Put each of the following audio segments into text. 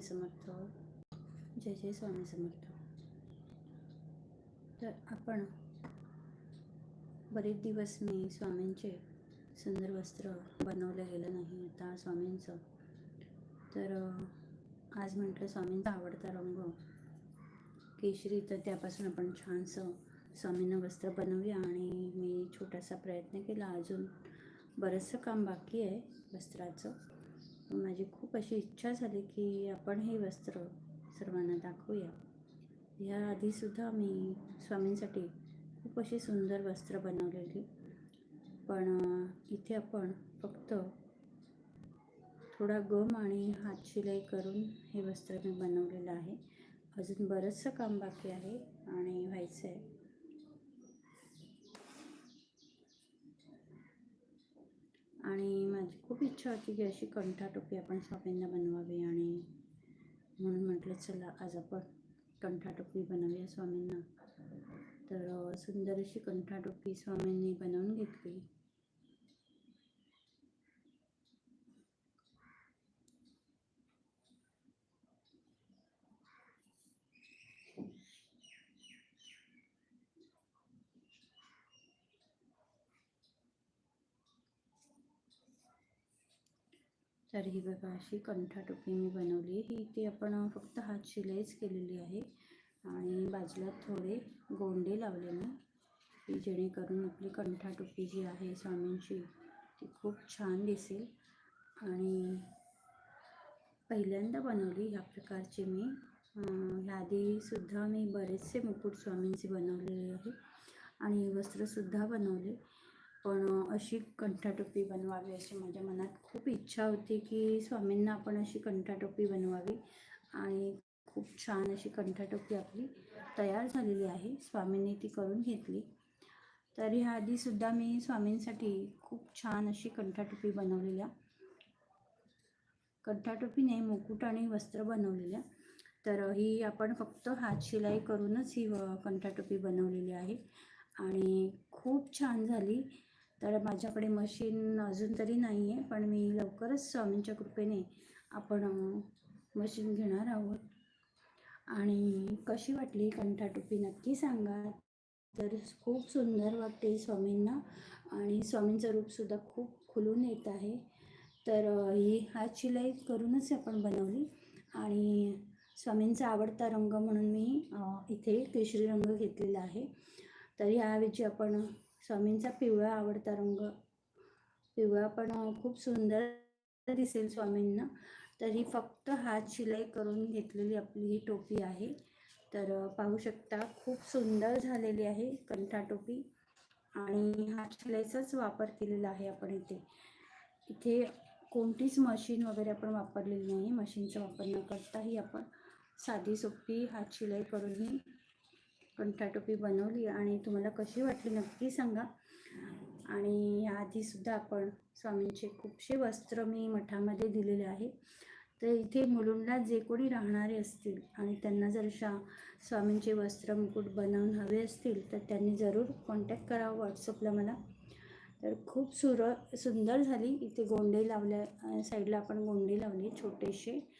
स्वामी समर्थ. जय जय स्वामी समर्थ. तर आपण बरेच दिवस मी स्वामींचे सुंदर वस्त्र बनवलं गेलं नाही आता स्वामींचं. तर आज म्हटलं स्वामींचा आवडता रंग केशरी तर त्यापासून आपण छानसं स्वामींना वस्त्र बनवूया आणि मी छोटासा प्रयत्न केला. अजून बरंचसं काम बाकी आहे वस्त्राचं. माझी खूप अशी इच्छा झाली की आपण हे वस्त्र सर्वांना दाखवूया. ह्या आधीसुद्धा मी स्वामींसाठी खूप अशी सुंदर वस्त्र बनवलेली. पण इथे आपण फक्त थोडा गम आणि हातशिलाई करून हे वस्त्र मी बनवलेलं आहे. अजून बरंचसं काम बाकी आहे आणि व्हायचं आहे आणि माझी खूप इच्छा होती की अशी कंठाटोपी आपण स्वामींना बनवावी आणि म्हणून म्हटलं चला आज आपण कंठाटोपी बनवूया स्वामींना. तर सुंदर अशी कंठाटोपी स्वामींनी बनवून घेतली. तर ही बघा अशी कंठाटोपी मी बनवली ही ती आपण फक्त हात शिलाईच केलेली आहे आणि बाजूला थोडे गोंडे लावले मी की जेणेकरून आपली कंठाटोपी जी आहे स्वामींची ती खूप छान दिसेल. आणि पहिल्यांदा बनवली ह्या प्रकारची मी. ह्याआधीसुद्धा मी बरेचसे मुकुट स्वामींचे बनवलेले आहे आणि वस्त्रसुद्धा बनवले. पण अशी कंठाटोपी बनवावी अशी माझ्या मनात खूप इच्छा होती की स्वामींना आपण अशी कंठाटोपी बनवावी. आणि खूप छान अशी कंठाटोपी आपली तयार झालेली आहे. स्वामींनी ती करून घेतली. तर ह्या आधीसुद्धा मी स्वामींसाठी खूप छान अशी कंठाटोपी बनवलेल्या. कंठाटोपीने मुकुट आणि वस्त्र बनवलेल्या. तर ही आपण फक्त हात शिलाई करूनच ही कंठाटोपी बनवलेली आहे. आणि खूप छान झाली. तर माझ्याकडे मशीन अजून तरी नाही आहे पण मी लवकरच स्वामींच्या कृपेने आपण मशीन घेणार आहोत. आणि कशी वाटली कंठाटोपी नक्की सांगा. तर खूप सुंदर वाटते स्वामींना आणि स्वामींचं रूपसुद्धा खूप खुलून येत आहे. तर ही हात शिलाई करूनच आपण बनवली. आणि स्वामींचा आवडता रंग म्हणून मी इथे केशरी रंग घेतलेला आहे. तर याऐवजी आपण स्वामींचा पिवळा आवडता रंग. पिवळा पण खूप सुंदर दिसेल स्वामींना. तर ही फक्त हात शिलाई करून घेतलेली आपली ही टोपी आहे. तर पाहू शकता खूप सुंदर झालेली आहे कंठा टोपी. आणि हात शिलाईचाच वापर केलेला आहे आपण इथे. इथे कोणतीच मशीन वगैरे आपण वापरलेली नाही. मशीनचा वापर न करताही आपण साधी सोपी हात शिलाई करून ही कंठाटोपी बनवली आणि तुम्हाला कशी वाटली नक्की सांगा. आणि याआधीसुद्धा आपण स्वामींचे खूपसे वस्त्र मी मठामध्ये दिलेले आहे. तर इथे मुलुंडला जे कोणी राहणारे असतील आणि त्यांना जर अशा स्वामींचे वस्त्र मुकुट बनवून हवे असतील तर त्यांनी जरूर कॉन्टॅक्ट करावं व्हॉट्सअपला मला. तर खूप सुर सुंदर झाली. इथे गोंडे लावल्या साईडला आपण गोंडे लावले छोटेसे.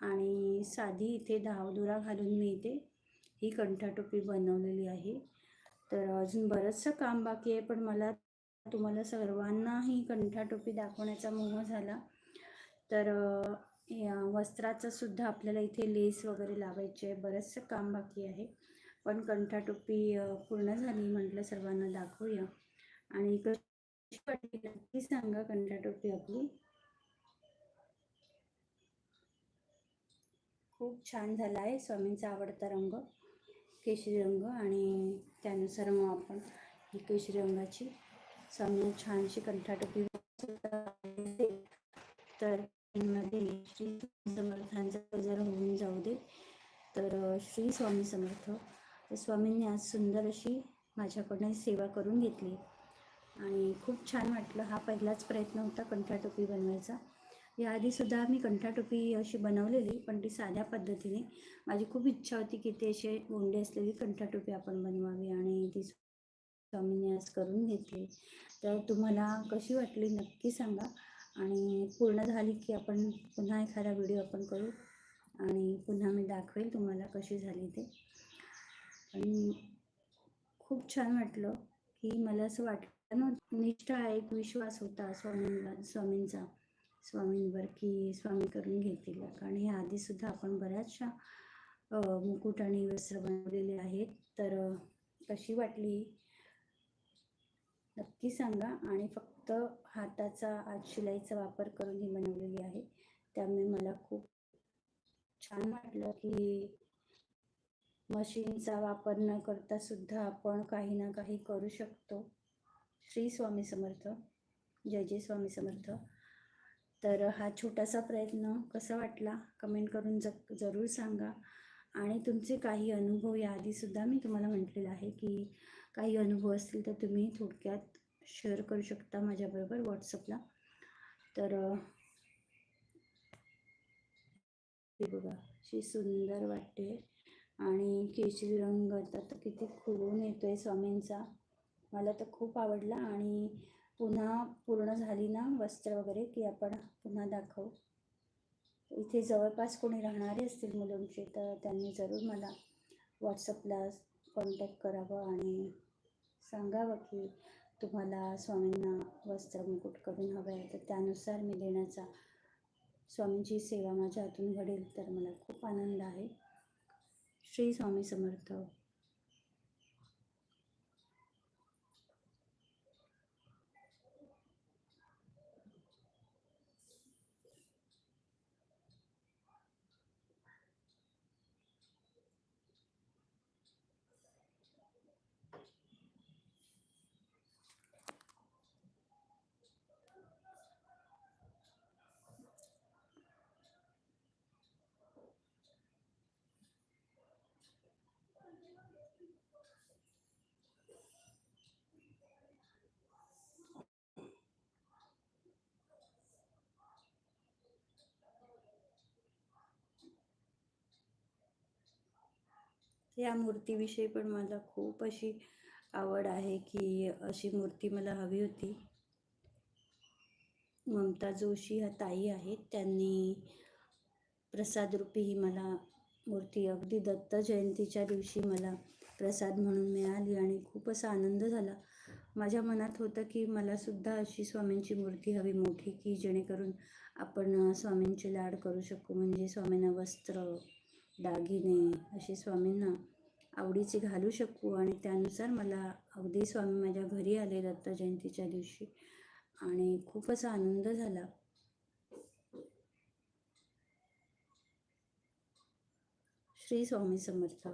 आणि साधी इथे धावदुरा घालून मी इथे ही कंठाटोपी बनवलेली आहे. तर अजून बरंचसं काम बाकी आहे पण मला तुम्हाला सर्वांना ही कंठाटोपी दाखवण्याचा मोह झाला. तर या वस्त्राचं सुद्धा आपल्याला इथे लेस वगैरे लावायचे आहे बरंचसं काम बाकी आहे. पण कंठाटोपी पूर्ण झाली म्हटलं सर्वांना दाखवूया. आणि कशी वाटली नक्की सांगा कंठाटोपी आपली. खूप छान झाला आहे स्वामींचा आवडता रंग. केशरी रंग आणि त्यानुसार मग आपण ही केशरी रंगाची स्वामींना छानशी कंठाटोपी तर मध्ये श्री समर्थांचा जर होऊन जाऊ दे. तर श्री स्वामी समर्थ. तर स्वामींनी आज सुंदर अशी माझ्याकडनं सेवा करून घेतली. आणि खूप छान वाटलं. हा पहिलाच प्रयत्न होता कंठाटोपी बनवायचा. याआधीसुद्धा मी कंठाटोपी अशी बनवलेली पण ती साध्या पद्धतीने. माझी खूप इच्छा होती की ते असे गोंडे असलेली कंठाटोपी आपण बनवावी आणि ती स्वामींनी आज करून घेतली. तर तुम्हाला कशी वाटली नक्की सांगा आणि पूर्ण झाली की आपण पुन्हा एखादा व्हिडिओ आपण करू आणि पुन्हा मी दाखवेल तुम्हाला कशी झाली ते. पण खूप छान वाटलं की मला असं वाटलं नव्हतं निष्ठा एक विश्वास होता स्वामींना स्वामींचा. स्वामींवर की स्वामी करून घेतील. कारण ह्या आधीसुद्धा आपण बऱ्याचशा मुकुट आणि वस्त्र बनवलेले आहेत. तर कशी वाटली? नक्की सांगा. आणि फक्त हाताचा आज शिलाईचा वापर करून ही बनवलेली आहे. त्यामुळे मला खूप छान वाटलं की मशीनचा वापर न करता सुद्धा आपण काही ना काही करू शकतो. श्री स्वामी समर्थ. जय जय स्वामी समर्थ. तर हा छोटासा प्रयत्न कसा वाटला कमेंट करून ज जरूर सांगा. आणि तुमचे काही अनुभव याआधीसुद्धा मी तुम्हाला म्हटलेलं आहे की काही अनुभव असतील तर तुम्ही थोडक्यात शेअर करू शकता माझ्याबरोबर व्हॉट्सअपला तर हे बघा अशी सुंदर वाटते आणि केशरी रंग आता तर किती खुलून आहे स्वामींचा. मला तर खूप आवडला आणि पुन्हा पूर्ण झाली ना वस्त्र वगैरे की आपण पुन्हा दाखवू. इथे जवळपास कोणी राहणारे असतील मुलांचे तर त्यांनी जरूर मला व्हॉट्सअपला कॉन्टॅक्ट करावं आणि सांगावं की तुम्हाला स्वामींना वस्त्र मुकुट करून हवं आहे तर त्यानुसार मी देण्याचा स्वामींची सेवा माझ्या हातून घडेल तर मला खूप आनंद आहे. श्री स्वामी समर्थ. या मूर्तीविषयी पण मला खूप अशी आवड आहे की अशी मूर्ती मला हवी होती. ममता जोशी ह्या ताई आहेत त्यांनी प्रसादरूपी ही मला मूर्ती अगदी दत्त जयंतीच्या दिवशी मला प्रसाद म्हणून मिळाली आणि खूप असा आनंद झाला. माझ्या मनात होतं की मला सुद्धा अशी स्वामींची मूर्ती हवी मोठी की जेणेकरून आपण स्वामींचे लाड करू शकू. म्हणजे स्वामींना वस्त्र दागिने असे स्वामींना आवडीचे घालू शकू. आणि त्यानुसार मला अगदी स्वामी माझ्या घरी आले दत्त जयंतीच्या दिवशी. आणि खूप असा आनंद झाला. श्री स्वामी समर्थ.